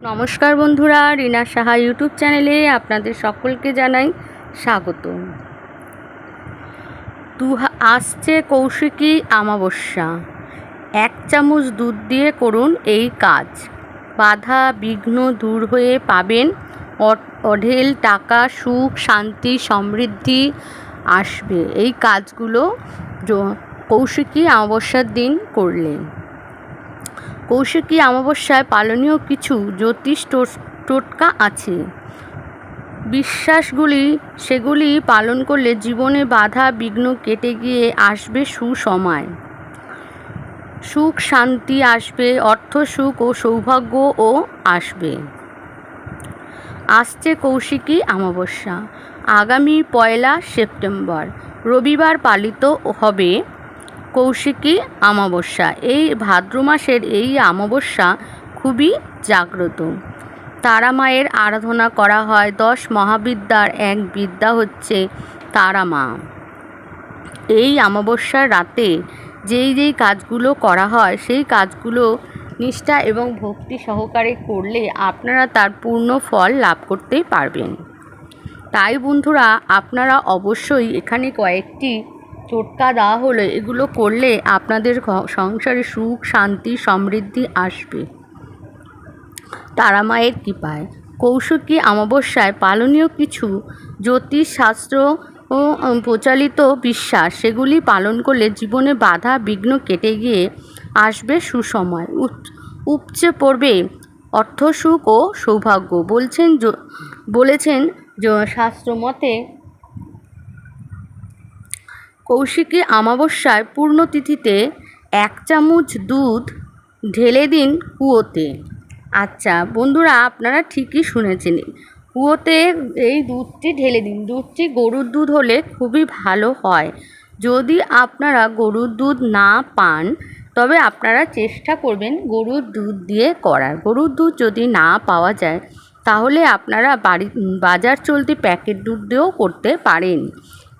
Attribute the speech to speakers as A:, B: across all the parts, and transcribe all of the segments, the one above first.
A: নমস্কার বন্ধুরা, রিনা সাহা ইউটিউব চ্যানেলে আপনাদের সকলকে জানাই স্বাগত দু আসছে কৌশিকী আমাবস্যা এক চামচ দুধ দিয়ে করুন এই কাজ। বাধা বিঘ্ন দূর হয়ে পাবেন। অঢেল টাকা, সুখ, শান্তি, সমৃদ্ধি আসবে। এই কাজগুলো কৌশিকী আমাবস্যার দিন করলে কৌশিকী অমাবস্যায় পালনীয় কিছু জ্যোতিষ টোটকা আছে। বিশ্বাসগুলি, সেগুলি পালন করলে জীবনে বাধা বিঘ্ন কেটে গিয়ে আসবে সুসময়। সুখ শান্তি আসবে, অর্থ সুখ ও সৌভাগ্যও আসবে। আসছে কৌশিকী অমাবস্যা। আগামী পয়লা সেপ্টেম্বর। রবিবার পালিত হবে কৌশিকী অমাবস্যা। এই ভাদ্র মাসের এই অমাবস্যা খুবই জাগ্রত। তারা মায়ের আরাধনা করা হয়। দশ মহাবিদ্যার এক বিদ্যা হচ্ছে তারা মা। এই অমাবস্যার রাতে যেই যেই কাজগুলো করা হয়, সেই কাজগুলো নিষ্ঠা এবং ভক্তি সহকারে করলে আপনারা তার পূর্ণ ফল লাভ করতে পারবেন। তাই বন্ধুরা, আপনারা অবশ্যই এখানে কয়েকটি টোটকা দেওয়া হলো এগুলো করলে আপনাদের সংসারে সুখ, শান্তি, সমৃদ্ধি আসবে। তারামায়ের কৃপায়। কৌশিকী অমাবস্যায় পালনীয় কিছু জ্যোতিষশাস্ত্র ও প্রচলিত বিশ্বাস? সেগুলি পালন করলে জীবনে বাধা বিঘ্ন কেটে গিয়ে আসবে সুসময়। উপ- উপচে পড়বে অর্থ সুখ ও সৌভাগ্য। বলছেন বলেছেন শাস্ত্রমতে কৌশিকী অমাবস্যায় পূর্ণতিথিতে এক চামচ দুধ ঢেলে দিন কুয়োতে। আচ্ছা বন্ধুরা, আপনারা ঠিকই শুনেছেন। কুয়োতে এই দুধটি ঢেলে দিন। দুধটি গরুর দুধ হলে খুবই ভালো হয়। যদি আপনারা গরুর দুধ না পান, তবে আপনারা চেষ্টা করবেন গরুর দুধ দিয়ে করার। গরুর দুধ যদি না পাওয়া যায়, তাহলে আপনারা বাড়ি, বাজার চলতি প্যাকেট দুধ দিয়েও করতে পারেন।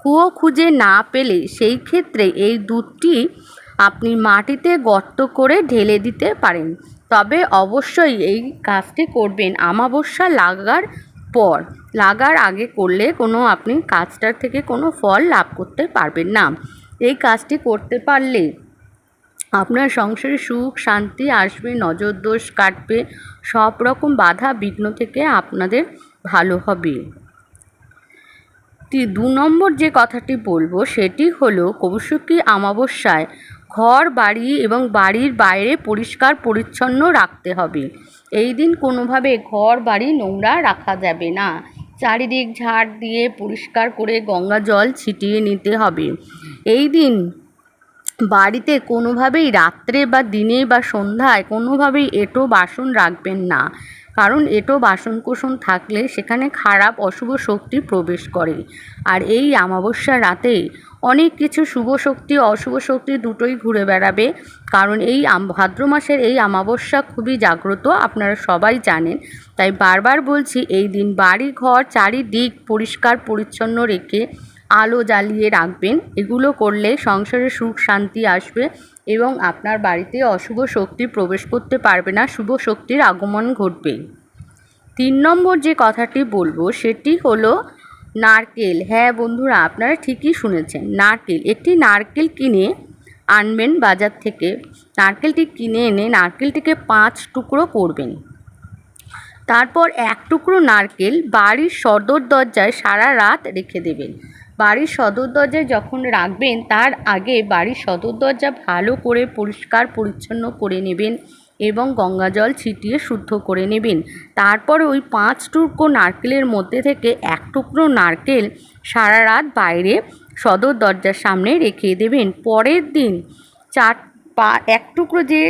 A: কুয়ো খুঁজে না পেলে সেই ক্ষেত্রে এই দুধটি আপনি মাটিতে গর্ত করে ঢেলে দিতে পারেন। তবে অবশ্যই এই কাজটি করবেন আমাবস্যা লাগার পর। লাগার আগে করলে কোনো আপনি কাজটার থেকে কোনো ফল লাভ করতে পারবেন না। এই কাজটি করতে পারলে আপনার সংসারে সুখ, শান্তি আসবে, নজর দোষ কাটবে সব রকম বাধা বিঘ্ন থেকে আপনাদের ভালো হবে। দু নম্বর যে কথাটি বলব সেটি হলো, কৌশিকী অমাবস্যায় ঘর, বাড়ি এবং বাড়ির বাইরে পরিষ্কার পরিচ্ছন্ন রাখতে হবে। এই দিন কোনোভাবে ঘর, বাড়ি নোংরা রাখা যাবে না। চারিদিক ঝাড় দিয়ে পরিষ্কার করে গঙ্গা জল ছিটিয়ে নিতে হবে। এই দিন বাড়িতে কোনোভাবেই রাত্রে বা দিনে বা সন্ধ্যায় কোনোভাবেই এঁটো বাসন রাখবেন না। কারণ এঁটো বাসন কোসন থাকলে সেখানে খারাপ অশুভ শক্তি প্রবেশ করে। আর এই অমাবস্যা রাতে অনেক কিছু শুভ শক্তি, অশুভ শক্তি দুটোই ঘুরে বেড়াবে। কারণ এই ভাদ্র মাসের এই অমাবস্যা খুবই জাগ্রত, আপনারা সবাই জানেন। তাই বারবার বলছি, এই দিন বাড়ি ঘর চারিদিক পরিষ্কার, পরিচ্ছন্ন রেখে আলো জ্বালিয়ে রাখবেন। এগুলো করলে সংসারে সুখ, শান্তি আসবে এবং আপনার বাড়িতে অশুভ শক্তি প্রবেশ করতে পারবে না, শুভ শক্তির আগমন ঘটবে। তিন নম্বর যে কথাটি বলব, সেটি হলো নারকেল। হ্যাঁ বন্ধুরা, আপনারা ঠিকই শুনেছেন, নারকেল। একটি নারকেল কিনে আনবেন বাজার থেকে। নারকেলটি কিনে এনে নারকেলটিকে পাঁচ টুকরো করবেন। তারপর এক টুকরো নারকেল বাড়ির সদর দরজায় সারা রাত রেখে দেবেন। বাড়ির সদর দরজায় যখন রাখবেন, তার আগে বাড়ির সদর দরজা ভালো করে পরিষ্কার, পরিচ্ছন্ন করে নেবেন এবং গঙ্গা জল ছিটিয়ে শুদ্ধ করে নেবেন। তারপরে ওই পাঁচ টুকরো নারকেলের মধ্যে থেকে এক টুকরো নারকেল সারা রাত বাইরে সদর দরজার সামনে রেখে দেবেন। পরের দিন চার পা, এক টুকরো যে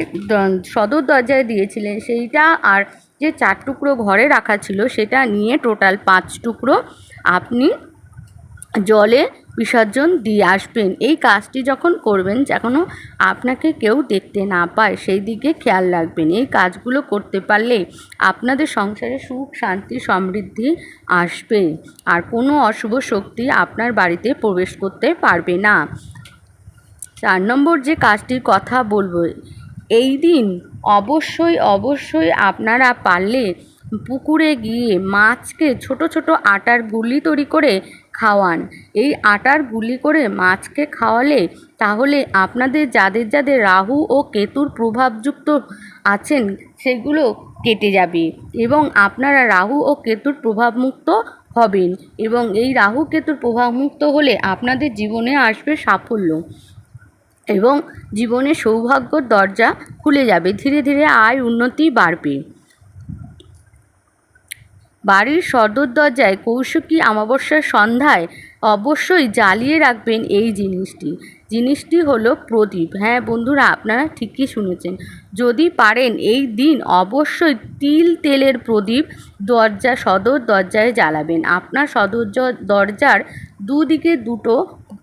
A: সদর দরজায় দিয়েছিলেন, সেইটা আর যে চার টুকরো ঘরে রাখা ছিল, সেটা নিয়ে টোটাল পাঁচ টুকরো আপনি জলে বিসর্জন দিয়ে আসবেন। এই কাজটি যখন করবেন যেন আপনাকে কেউ দেখতে না পায়, সেই দিকে খেয়াল রাখবেন। এই কাজগুলো করতে পারলে আপনাদের সংসারে সুখ, শান্তি, সমৃদ্ধি আসবে। আর কোনো অশুভ শক্তি আপনার বাড়িতে প্রবেশ করতে পারবে না। চার নম্বর যে কাজটির কথা বলব, এই দিন অবশ্যই অবশ্যই আপনারা পারলে পুকুরে গিয়ে মাছকে ছোট ছোট আটার গুলি তৈরি করে খাওয়ান। এই আটার গুলি করে মাছকে খাওয়ালে তাহলে আপনাদের যাদের যাদের রাহু ও কেতুর প্রভাবযুক্ত আছেন সেগুলো কেটে যাবে এবং আপনারা রাহু ও কেতুর প্রভাবমুক্ত হবেন এবং এই রাহু কেতুর প্রভাবমুক্ত হলে আপনাদের জীবনে আসবে সাফল্য এবং জীবনে সৌভাগ্যর দরজা খুলে যাবে। ধীরে ধীরে আয় উন্নতি বাড়বে। বাড়ির সদর দরজায় কৌশিকী অমাবস্যার সন্ধ্যায় অবশ্যই জ্বালিয়ে রাখবেন এই জিনিসটি। জিনিসটি হলো প্রদীপ। হ্যাঁ বন্ধুরা, আপনারা ঠিকই শুনেছেন। যদি পারেন, এই দিন অবশ্যই তিল তেলের প্রদীপ দরজা, সদর দরজায় জ্বালাবেন। আপনার সদর দরজার দুদিকে দুটো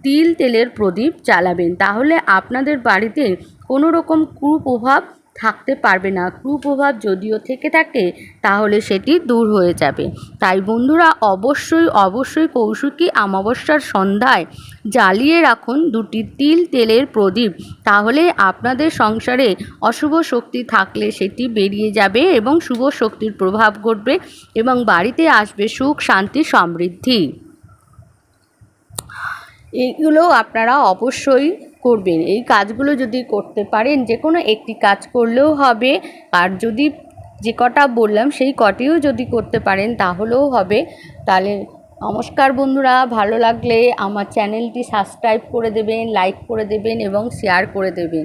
A: তিল তেলের প্রদীপ জ্বালাবেন। তাহলে আপনাদের বাড়িতে কোনো রকম কুপ্রভাব থাকতে পারবে না। কুপ্রভাব যদিও থেকে থাকে, তাহলে সেটি দূর হয়ে যাবে। তাই বন্ধুরা, অবশ্যই অবশ্যই কৌশিকী অমাবস্যার সন্ধ্যায় জ্বালিয়ে রাখুন দুটি তিল তেলের প্রদীপ। তাহলে আপনাদের সংসারে অশুভ শক্তি থাকলে সেটি বেরিয়ে যাবে এবং শুভ শক্তির প্রভাব ঘটবে এবং বাড়িতে আসবে সুখ, শান্তি, সমৃদ্ধি। এইগুলো আপনারা অবশ্যই করবেন। এই কাজগুলো যদি করতে পারেন যে কোনো একটি কাজ করলেও হবে। আর যদি যে কটা বললাম, সেই কটিও যদি করতে পারেন, তাহলেও হবে। তাহলে নমস্কার বন্ধুরা, ভালো লাগলে আমার চ্যানেলটি সাবস্ক্রাইব করে দেবেন, লাইক করে দেবেন এবং শেয়ার করে দেবেন।